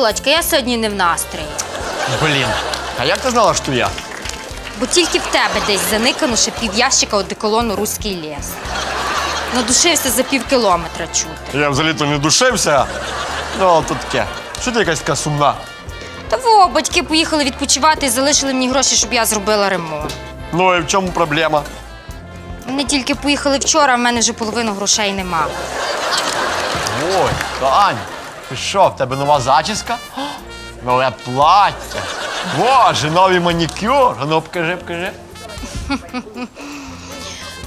Володька, я сьогодні не в настрої. Блін. А як ти знала, що я? Бо тільки в тебе десь заникано ще пів'ящика одеколону Руський ліс. Надушився за пів кілометра чути. Я взагалі-то не душився. Ну, то таке. Що ти якась така сумна? Та во, батьки поїхали відпочивати і залишили мені гроші, щоб я зробила ремонт. Ну і в чому проблема? Вони тільки поїхали вчора, а в мене вже половину грошей нема. Ой, Тань, ти що, в тебе нова зачіска? Нове плаття. Боже, новий манікюр. А Ну, покажи, покажи.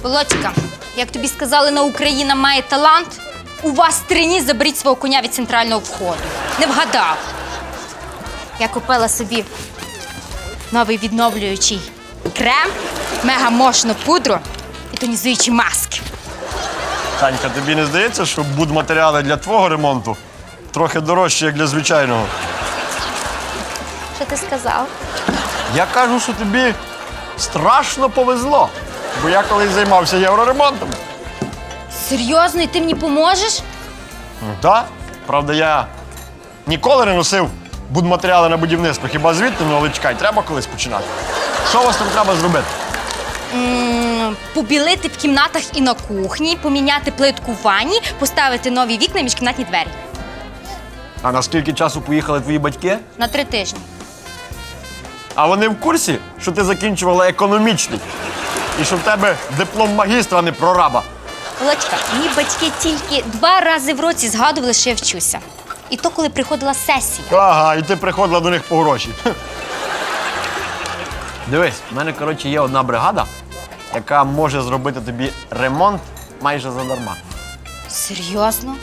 Володька, як тобі сказали, на Україна має талант, у вас трині заберіть свого коня від центрального входу. Не вгадав. Я купила собі новий відновлюючий крем, мегамощну пудру і тонізуючі маски. Танька, тобі не здається, що будматеріали для твого ремонту трохи дорожчі, як для звичайного? Що ти сказав? Я кажу, що тобі страшно повезло. Бо я колись займався євроремонтом. Серйозно, і ти мені поможеш? Ну, так. Правда, я ніколи не носив будматеріали на будівництво. Хіба звідти, ну але чекай, треба колись починати. Що у вас там треба зробити? М, Побілити в кімнатах і на кухні, поміняти плитку в ванні, поставити нові вікна і міжкімнатні двері. А на скільки часу поїхали твої батьки? На три тижні. А вони в курсі, що ти закінчувала економічний. І що в тебе диплом магістра, а не прораба. Володька, мої батьки тільки два рази в році згадували, що я вчуся. І то, коли приходила сесія. Ага, і ти приходила до них по гроші. Дивись, в мене, коротше, є одна бригада, яка може зробити тобі ремонт майже задарма. Серйозно?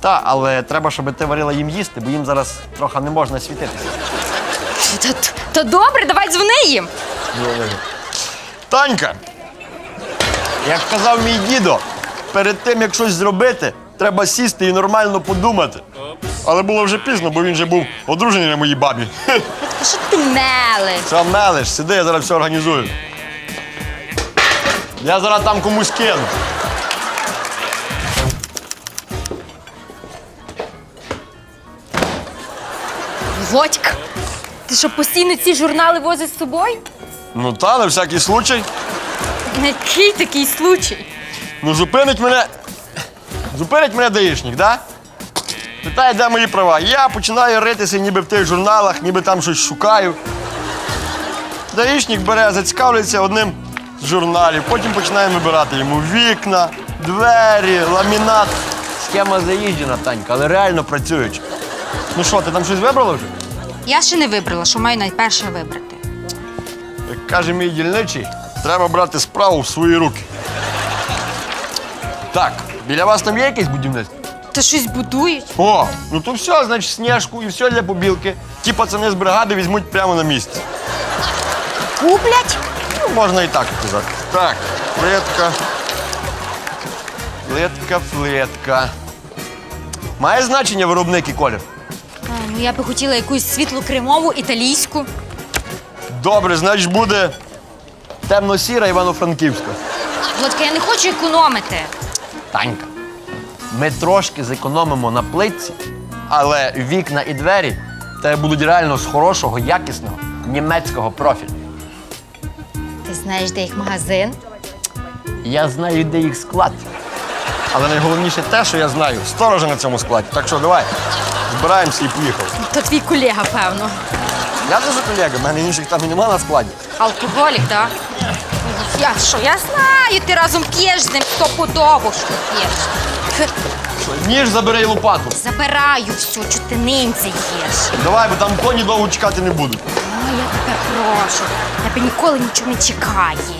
Та, але треба, щоб ти варила їм їсти, бо їм зараз трохи не можна світитися. Та, та, та добре, давай дзвони їм. Танька, як казав мій дідо, перед тим, як щось зробити, треба сісти і нормально подумати. Але було вже пізно, бо він вже був одружений на моїй бабі. Та що ти мелиш? Що мелиш, сиди, я зараз все організую. Я зараз там комусь кину. Володька, ти що постійно ці журнали возиш з собою? Ну та, на всякий случай. Який такий случай? Ну зупинить мене. Зупинить мене даїшник, да? Питає, де мої права. Я починаю ритися ніби в тих журналах, ніби там щось шукаю. Даїшник бере, зацікавлюється одним з журналів, потім починає вибирати йому вікна, двері, ламінат. Схема заїжджена, Танька, але реально працююча. Ну що, ти там щось вибрала вже? Я ще не вибрала, що маю найперше вибрати. Як каже мій дільничий, треба брати справу в свої руки. Так, біля вас там є якесь будівництво? Та щось будують. О, ну то все, значить, сніжку і все для побілки. Ті пацани з бригади візьмуть прямо на місці. Куплять? Ну, можна і так казати. Так, плитка. Плитка, плитка. Має значення виробник і колір? Ну я би хотіла якусь світло-кремову італійську. Добре, значить буде темно-сіра Івано-Франківська. Володька, я не хочу економити. Танька, ми трошки зекономимо на плитці, але вікна і двері тебе будуть реально з хорошого, якісного німецького профілю. Ти знаєш, де їх магазин? Я знаю, де їх склад. Але найголовніше те, що я знаю, сторожа на цьому складі. Так що давай, збираємося і поїхали. То твій колега, певно. Я вже за колега, в мене інших там і нема на складі. Алкоголік, так? Я що, я знаю, ти разом п'єш з ним стопудово, що п'єш. Ніж забери і лопату. Забираю всю, чого ти нинця їш. Давай, бо там коні довго чекати не будуть. Ну, я тебе прошу, тебе ніколи нічого не чекає.